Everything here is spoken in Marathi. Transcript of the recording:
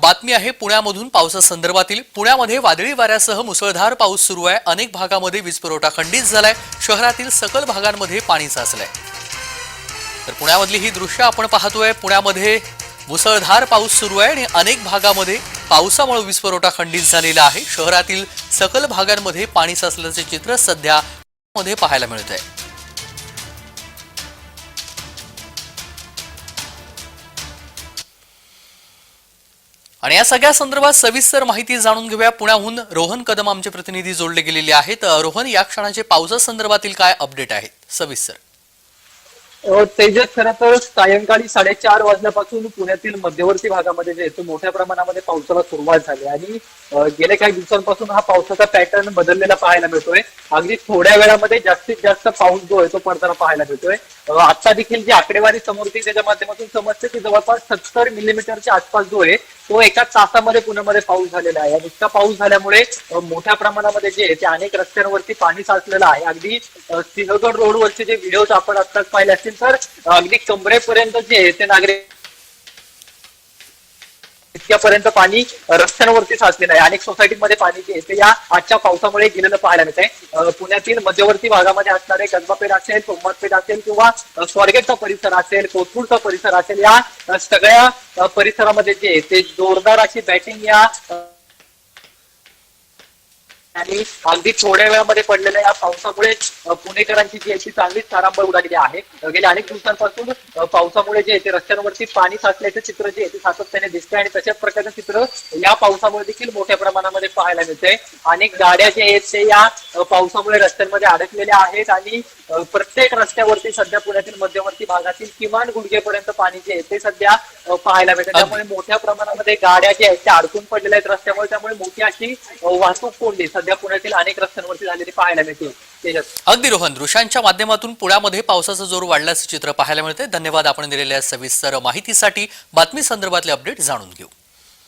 बातमी आहे पुण्यामधून पावसासंदर्भातील पुण्यामध्ये वादळी वाऱ्यासह मुसळधार पाऊस सुरू आहे. अनेक भागामध्ये वीज पुरवठा खंडित झालाय. शहरातील सकल भागांमध्ये पाणी साचलंय. तर पुण्यामधली ही दृश्य आपण पाहतोय. पुण्यामध्ये मुसळधार पाऊस सुरू आहे आणि अनेक भागामध्ये पावसामुळे वीज पुरवठा खंडित झालेला आहे. शहरातील सकल भागांमध्ये पाणी साचल्याचे चित्र सध्या मध्ये पाहायला मिळत आहे आणि या सगळ्या संदर्भात सविस्तर माहिती जाणून घेऊया. पुण्याहून रोहन कदम आमचे प्रतिनिधी जोडले गेलेले आहेत. रोहन या क्षणाचे पावसासंदर्भातील काय अपडेट आहेत? सविस्तर. तेजस खरं तर सायंकाळी साडेचार वाजल्यापासून पुण्यातील मध्यवर्ती भागामध्ये जे तो मोठ्या प्रमाणामध्ये पावसाला सुरुवात झाली. आणि गेल्या काही दिवसांपासून हा पावसाचा पॅटर्न बदललेला पाहायला मिळतोय. अगदी थोड्या वेळामध्ये जास्तीत जास्त पाऊस जो आहे तो पडताना पाहायला मिळतोय. आता देखील जी आकडेवारी समोर येते त्याच्या माध्यमातून समजते की जवळपास सत्तर मिलीमीटरच्या आसपास जो आहे तो एका तासामध्ये पुण्यामध्ये पाऊस झालेला आहे. आणि इतका पाऊस झाल्यामुळे मोठ्या प्रमाणामध्ये जे आहे ते अनेक रस्त्यांवरती पाणी साचलेलं आहे. अगदी सिंहगड रोडवरचे जे व्हिडिओज आपण आत्ताच पाहिले असतील तर अगदी कमरेपर्यंत जे आहे ते नागरिक इतक्यापर्यंत पाणी रस्त्यांवरती साचलेलं आहे. अनेक सोसायटीमध्ये पाणी जे ते या आजच्या पावसामुळे गेलेलं पाहायला मिळत आहे पुण्यातील मध्यवर्ती भागामध्ये असणारे गंगापेठ असेल सोमवारपेठ असेल किंवा स्वारगेटचा परिसर असेल कोथरूडचा परिसर असेल या सगळ्या परिसरामध्ये जे आहे ते जोरदार अशी बॅटिंग या आणि अगदी थोड्या वेळामध्ये पडलेल्या या पावसामुळे पुणेकरांची जी अशी चांगलीच तारांबळ उडालेली आहे गेल्या अनेक दिवसांपासून पावसामुळे जे आहे ते रस्त्यांवरती पाणी साचल्याचं चित्र जे ते सातत्याने दिसते आणि तशाच प्रकारचं चित्र या पावसामुळे देखील मोठ्या प्रमाणामध्ये पाहायला मिळते अनेक गाड्या जे आहेत ते या पावसामुळे रस्त्यांमध्ये अडकलेल्या आहेत आणि प्रत्येक रस्त्यावरती सध्या पुण्यातील मध्यवर्ती भागातील किमान गुडघेपर्यंत पाणी जे आहे ते सध्या पाहायला मिळते त्यामुळे मोठ्या प्रमाणामध्ये गाड्या ज्या आहेत त्या अडकून पडलेल्या आहेत रस्त्यामुळे त्यामुळे मोठी अशी वाहतूक कोंडी सध्या पुण्यातील अनेक रस्त्यांवरती झालेली पाहायला मिळते. अगदी रोहन दृश्यांच्या माध्यमातून पुण्यामध्ये पावसाचा जोर वाढल्याचं चित्र पाहायला मिळते धन्यवाद आपण दिलेल्या सविस्तर माहितीसाठी. बातमी संदर्भातले अपडेट जाणून घेऊ.